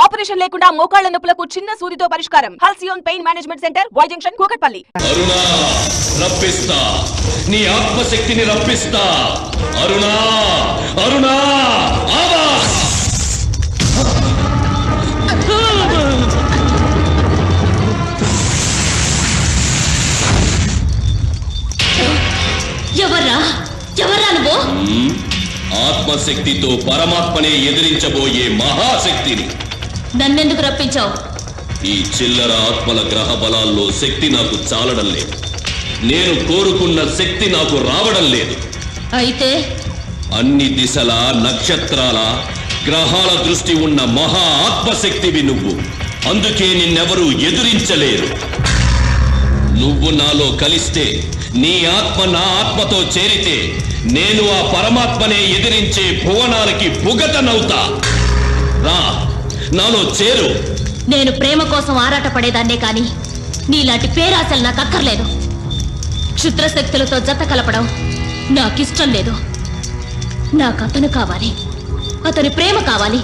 Operation లేకుండా మోకాళ్ళ నొప్పులకు చిన్న సూదితో పరిష్కారం. Halcyon pain management centre Y junction Kukatpally. Aruna రప్పిస్తా. నీ ఆత్మశక్తిని రప్పిస్తా. అరుణా అరుణా ఆవాస్. ఎవర్రా? ఎవర్రా నువ్వు? ఆత్మశక్తితో పరమాత్మనే ఎదిరించబోయే మహాశక్తిని. నన్నెందుకు రప్పించావు? ఈ చిల్లర ఆత్మల గ్రహ బలాల్లో శక్తి నాకు చాలడం లేదు. నేను కోరుకున్న శక్తి నాకు రావడం లేదు. అయితే? అన్ని దిశల నక్షత్రాల గ్రహాల దృష్టి ఉన్న మహా ఆత్మశక్తివి నువ్వు. అందుకే నిన్నెవరూ ఎదురించలేరు. నువ్వు నాలో కలిస్తే నీ ఆత్మ నా ఆత్మతో చేరితే నేను ఆ పరమాత్మనే ఎదిరించే భువనాలకి భుగతనవుతా రా. నాలో చేరు. నేను ప్రేమ కోసం ఆరాట పడేదాన్నే కాని నీలాంటి పేరాశలు నాకు అక్కర్లేదు. క్షుద్రశక్తులతో జత కలపడం నాకిష్టం లేదు. నాకు అతను కావాలి. అతని ప్రేమ కావాలి.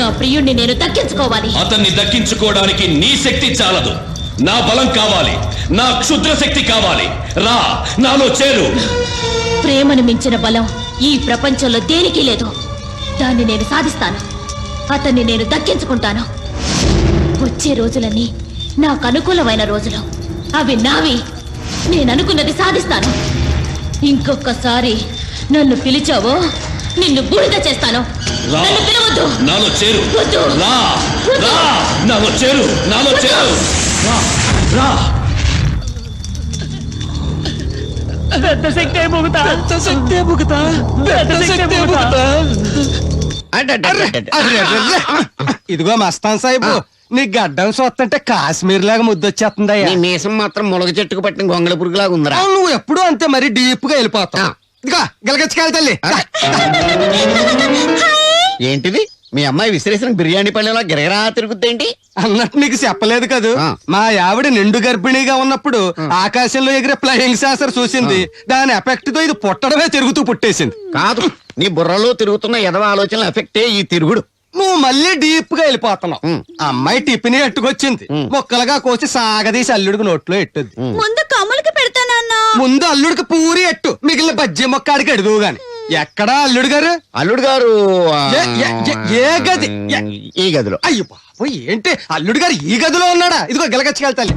నా ప్రియుణ్ణి నేను దక్కించుకోవాలి. అతన్ని దక్కించుకోవడానికి నీ శక్తి చాలదు. నా బలం కావాలి. నా క్షుద్ర శక్తి కావాలి. రా నాలో చేరు. ప్రేమను మించిన బలం ఈ ప్రపంచంలో దేనికి లేదు. దాన్ని నేను సాధిస్తాను. అతన్ని నేను దక్కించుకుంటాను. వచ్చే రోజులన్నీ నాకు అనుకూలమైన రోజులు. అవి నావి. నేను అనుకున్నది సాధిస్తాను. ఇంకొకసారి నన్ను పిలిచావో నిన్ను బూడిద చేస్తాను. రా. నన్ను పిలవద్దు. నాలో చేరు. వద్దు. రా. రా. నాలో చేరు. నాలో చేరు. రా. రా. పెద్ద శక్తి ముగుతా. పెద్ద శక్తి ముగుతా. పెద్ద శక్తి ముగుతా. ఇదిగో మస్తాన్ సాహిబు నీ గడ్డం చూస్తుంటే కాశ్మీర్ లాగా ముద్దొచ్చేస్తుందా నీ మీసం మాత్రం ములగ చెట్టుకు పట్టిన గొంగళ పురుగులాగా ఉందిరా నువ్వు ఎప్పుడు అంతే మరి డీప్గా వెళ్ళిపోతావు ఇదిగో గెలగచ్చుకెళ్ళి తల్లి ఏంటిది? మీ అమ్మాయి విసిరేసిన బిర్యానీ పల్లెలా గిరగిరా తిరుగుద్దేంటి? అన్నట్టు నీకు చెప్పలేదు కదూ? ఆ. మా ఆవిడ నిండు గర్భిణీగా ఉన్నప్పుడు ఆకాశంలో ఎగిరే ఫ్లయింగ్ సాసర్ చూసింది. దాని ఎఫెక్ట్తో ఇది పుట్టడమే తిరుగుతూ పుట్టేసింది. కాదు నీ బుర్రలో తిరుగుతున్న ఎదవ ఆలోచనల ఎఫెక్టే ఈ తిరుగుడు. నువ్వు మళ్ళీ డీప్గా వెళ్ళిపోతున్నావు. అమ్మాయి టిఫిన్ ఎట్టుకొచ్చింది ముక్కలుగా కోసి సాగదీసి అల్లుడికి నోట్లో ఎట్టుద్ది. ముందు కమ్ములకి పెడతానన్నా. ముందు అల్లుడికి పూరి ఎట్టు మిగిలిన బజ్జీ మొక్క ఆడికి అడుగు గాని. ఎక్కడా అల్లుడు గారు? అల్లుడు గారు ఆ, ఏ- ఏ- ఏ- ఏ గది? ఏ- ఈ గదిలో. అయ్యో బాబోయ్ ఏంటి? అల్లుడు గారు ఈ గదిలో ఉన్నాడా? ఇదిగో గెలగచ్చుకెళ్తాలి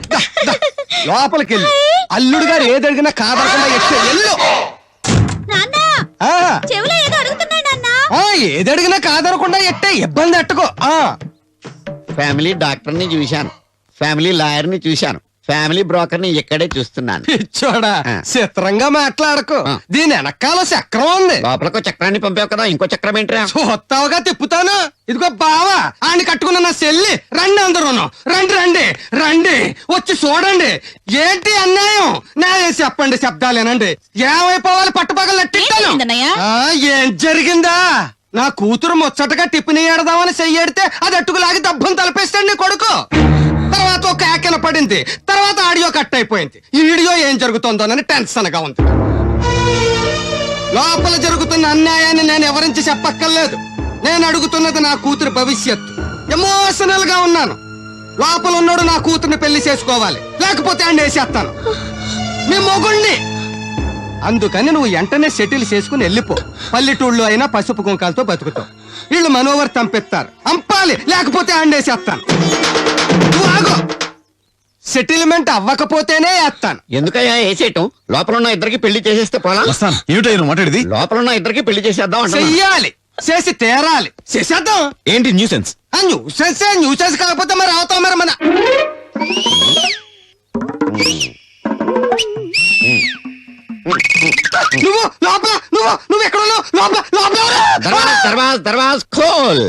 లోపలికి వెళ్ళి అల్లుడు గారు ఏది అడిగినా కాదనకుండా ఎట్టు వెళ్ళు నాన్న ఆ, చెవిలో ఏదో అడుగుతున్నాయి నాన్న. ఆ, ఏది అడిగినా కాదనకుండా ఎట్టే ఇబ్బంది ఎట్టుకో ఆ. ఫ్యామిలీ డాక్టర్ని చూశాను. ఫ్యామిలీ లాయర్ని చూశాను. ఫ్యామిలీ బ్రోకర్ని ఇక్కడే చూస్తున్నాను. పిచ్చోడా ఆ. చిత్రంగా మాట్లాడకు. దీని వెనకాల చక్రం ఉంది. లోపలకు చక్రాన్ని పంపావు కదా ఇంకో చక్రం ఏంట్రా? చూస్తావుగా తిప్పుతాను. ఇదిగో బావా ఆయన కట్టుకున్న నా చెల్లి. రండి అందరూ రండి రండి రండి. వచ్చి చూడండి. ఏంటి అన్యాయం? నా చెప్పండి శబ్దాలేనండి ఏమైపోవాలి? పట్టుపగలు ఏంటన్నయ్య? ఏం జరిగిందా? నా కూతురు ముచ్చటగా టిఫిన్ ఏడదామని చెయ్యడితే అది అట్టుకులాగి దబ్బం తలపేస్తాడు నీ కొడుకు. తర్వాత ఒక కేకన పడింది. తర్వాత ఆడియో కట్ అయిపోయింది. ఈ వీడియో ఏం జరుగుతుందోనని టెన్షన్గా ఉంది. లోపల జరుగుతున్న అన్యాయాన్ని నేను ఎవరించి చెప్పక్కర్లేదు. నేను అడుగుతున్నది నా కూతురు భవిష్యత్తు. ఎమోషనల్గా ఉన్నాను. లోపల ఉన్నాడు నా కూతుర్ని పెళ్ళి చేసుకోవాలి. లేకపోతే ఆయన వేసేస్తాను. మీ మొగుణ్ణి. అందుకని నువ్వు వెంటనే సెటిల్ చేసుకుని వెళ్ళిపో. పల్లెటూళ్ళు అయినా పసుపు కుంకాలతో బతుకుతావు. వీళ్ళు మనోవర్ తంపిస్తారు అంపాలి లేకపోతే అండేసేస్తాను సెటిల్మెంట్ అవ్వకపోతేనే వేస్తాను. ఎందుకయ్యా వేసేయటం లోపల ఉన్న ఇద్దరికి పెళ్ళి చేసేస్తే పోలా? వస్తాను. మాట్లాడేది? లోపల ఉన్న ఇద్దరికి పెళ్ళి చేసేద్దాం అంటున్నా. చెయ్యాలి. చేసి తీరాలి. చేసేద్దాం. ఏంటి న్యూసెన్స్ ఆ న్యూసెన్స్ న్యూసెన్స్ కాకపోతే మరి అవుతాం మరి మన నువ్వు లోపల నువ్వు నువ్వు ఎక్కడ ఉన్నావు లోపల లోపల దర్వాజ్ దర్వాజ్ దర్వాజ్ ఖోల్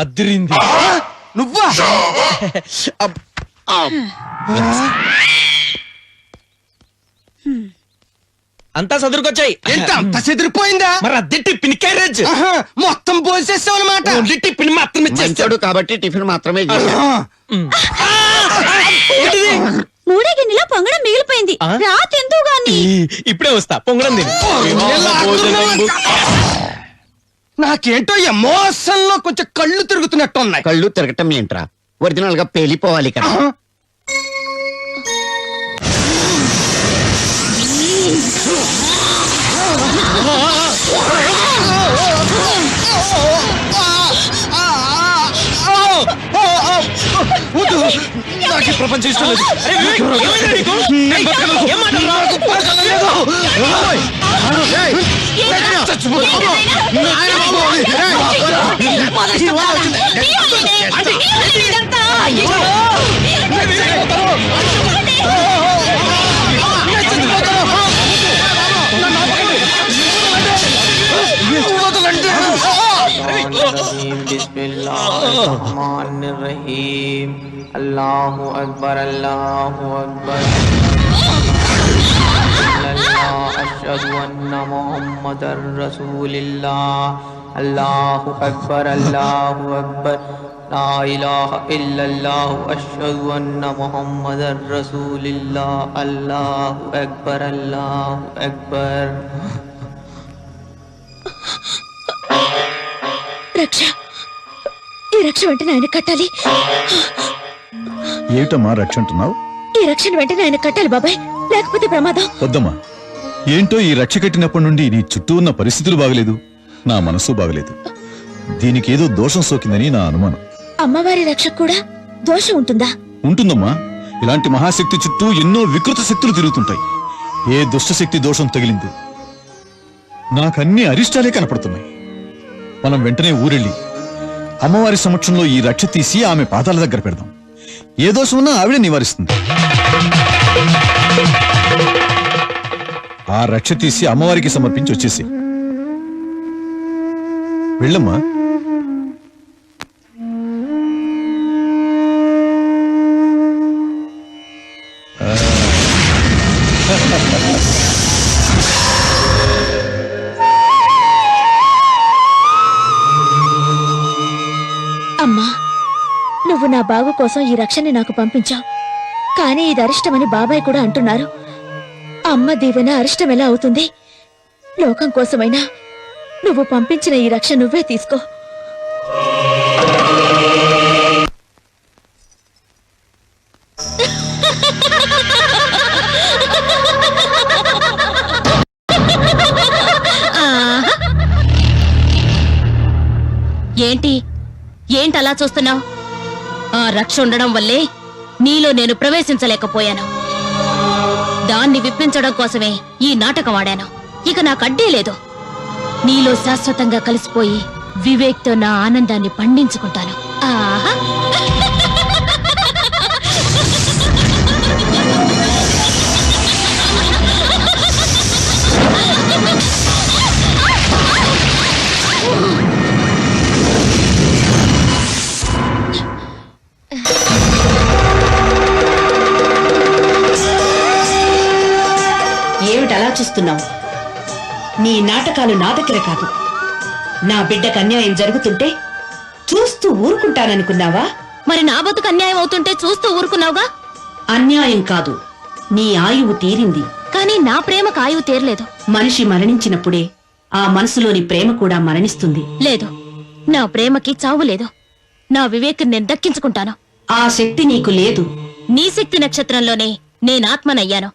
అదిరింది. నువ్వా? అంతా సదురుకొచ్చాయి. ఏంటి అంత చెదిరిపోయిందా? మరి అద్దె టిఫిన్ క్యారేజ్. ఆహా, మొత్తం పోసేసావు అనమాట ఓన్లీ టిఫిన్ మాత్రమే చేస్తాడు మంచోడు కాబట్టి టిఫిన్ మాత్రమే చేశాడు. మూడే గిన్నెలో పొంగడం మిగిలిపోయింది. ఆ? రాతెందుకు గాని? ఇప్పుడే వస్తా. పొంగడం తిని? నాకేంటో ఎమోషన్లో కొంచెం కళ్ళు తిరుగుతున్నట్టు ఉన్నాయి కళ్ళు తిరగటం ఏంట్రా? ఒరిజినల్గా పేలిపోవాలి కదా. నాకు ప్రపంచం ఇష్టం లేదు. నేను బతకను. నాకు బతకను లేదు. ఓయ్. ఏయ్, إلا الله أشهد أن محمد رسول الله الله أكبر الله أكبر لا إله إلا الله أشهد أن محمد رسول الله الله أكبر الله أكبر రక్ష ఈ రక్ష వెంటనే ఆయన కట్టాలి ఏమిటమ్మా రక్ష అంటున్నావు ఈ రక్షణ వెంటనే ఆయన కట్టాలి బాబాయ్ లేకపోతే ప్రమాదం. వద్దమ్మా. ఏంటో ఈ రక్ష కట్టినప్పటి నుండి నీ చుట్టూ ఉన్న పరిస్థితులు బాగలేదు. నా మనసు బాగలేదు. దీనికి ఏదో దోషం సోకిందని నా అనుమానం. అమ్మవారి రక్ష కూడా దోషం ఉంటుందా? ఉంటుందమ్మా. ఇలాంటి మహాశక్తి చుట్టూ ఎన్నో వికృత శక్తులు తిరుగుతుంటాయి. ఏ దుష్టశక్తి దోషం తగిలిందో. నాకన్నీ అరిష్టాలే కనపడుతున్నాయి. మనం వెంటనే ఊరెళ్ళి అమ్మవారి సమక్షంలో ఈ రక్ష తీసి ఆమె పాదాల దగ్గర పెడదాం. ఏ దోషం ఉన్నా ఆవిడే నివారిస్తుంది. ఆ రక్ష తీసి అమ్మవారికి సమర్పించి వచ్చేసి. వెళ్ళమ్మా. అమ్మా నువ్వు నా బాగు కోసం ఈ రక్షని నాకు పంపించావు. కానీ ఇది అరిష్టమని బాబాయ్ కూడా అంటున్నారు. అమ్మ దీవెన అరిష్టం ఎలా అవుతుంది? లోకం కోసమైనా నువ్వు పంపించిన ఈ రక్ష నువ్వే తీసుకో. ఏంటి ఏంటి? అలా చూస్తున్నావు? ఆ రక్ష ఉండడం వల్లే నీలో నేను ప్రవేశించలేకపోయాను. దాన్ని విప్పించడం కోసమే ఈ నాటకం ఆడాను. ఇక నాకు అడ్డే లేదు. నీలో శాశ్వతంగా కలిసిపోయి వివేక్తో నా ఆనందాన్ని పండించుకుంటాను. ఆహా! చూస్తున్నావు. నీ నాటకాలు నా దగ్గర కాదు. నా బిడ్డకు అన్యాయం జరుగుతుంటే చూస్తూ ఊరుకుంటాననుకున్నావా? మరి నా బతుకు అన్యాయం అవుతుంటే చూస్తూ ఊరుకున్నావుగా? అన్యాయం కాదు. నీ ఆయువు తీరింది. కానీ నా ప్రేమ కాయువు తీరలేదు. మనిషి మరణించినప్పుడే ఆ మనసులోని ప్రేమ కూడా మరణిస్తుంది. లేదు. నా ప్రేమకి చావు లేదు. నా వివేకం నేను దక్కించుకుంటాను. ఆ శక్తి నీకు లేదు. నీ శక్తి నక్షత్రంలోనే నేనాత్మనయ్యాను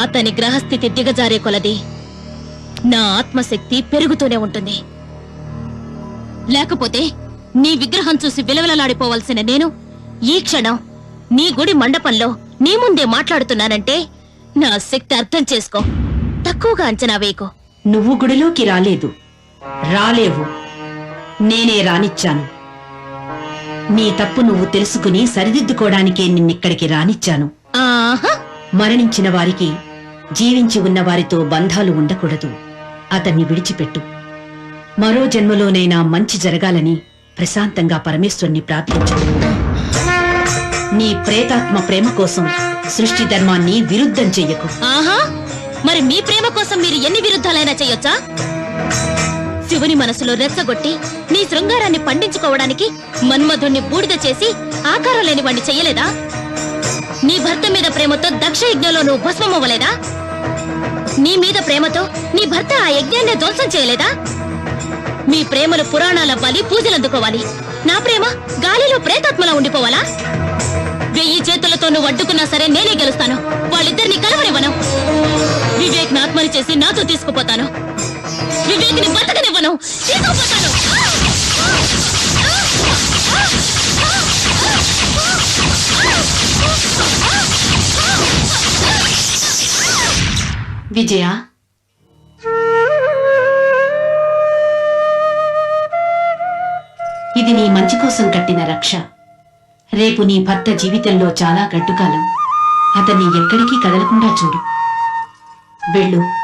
అతని గ్రహస్థితి దిగజారే కొలది. నా ఆత్మశక్తి పెరుగుతూనే ఉంటుంది. లేకపోతే నీ విగ్రహం చూసి విలవిలలాడిపోవలసిన నేను ఈ క్షణం నీ గుడి మండపంలో నీ ముందే మాట్లాడుతున్నానంటే నా శక్తి అర్థం చేసుకో. తక్కువగా అంచనా వేయకు. నువ్వు గుడిలోకి రాలేదు. రాలేవు. నేనే రానిచ్చాను. నీ తప్పు నువ్వు తెలుసుకుని సరిదిద్దుకోవడానికే నిన్నిక్కడికి రానిచ్చాను. ఆహా! మరణించిన వారికి జీవించి ఉన్నవారితో బంధాలు ఉండకూడదు. అతన్ని విడిచిపెట్టు. మరో జన్మలోనైనా మంచి జరగాలని ప్రశాంతంగా పరమేశ్వరుని ప్రార్థించు. నీ ప్రేతాత్మ ప్రేమ కోసం సృష్టి ధర్మాన్ని విరుద్ధం చెయ్యకు. ఆహా! మరి మీ ప్రేమ కోసం మీరు ఎన్ని విరుద్ధాలైనా చెయ్యొచ్చా? శివుని మనసులో రెచ్చగొట్టి నీ శృంగారాన్ని పండించుకోవడానికి మన్మధుణ్ణి బూడిద చేసి ఆకారం లేని వాణ్ణి చెయ్యలేదా? నీ భర్త మీద ప్రేమతో దక్ష యజ్ఞంలో నువ్వు భస్మమవ్వలేదా నీ మీద ప్రేమతో నీ భర్త ఆ యజ్ఞాన్ని ధ్వంసం చేయలేదా? మీ ప్రేమలు పురాణాలవ్వాలి పూజలు అందుకోవాలి. నా ప్రేమ గాలిలో ప్రేతాత్మలా ఉండిపోవాలా? వెయ్యి చేతులతో నువ్వు అడ్డుకున్నా సరే నేనే గెలుస్తాను. వాళ్ళిద్దరిని కలవనివ్వను. వివేక్ ఆత్మని చేసి నాతో తీసుకుపోతాను. వివేక్ని బతకనివ్వను. తీసుకుపోతాను. విజయ? ఇది నీ మంచి కోసం కట్టిన రక్ష. రేపు నీ భర్త జీవితంలో చాలా గడ్డుకాలం. అతన్ని ఎక్కడికి కదలకుండా చూడు. వెళ్ళు.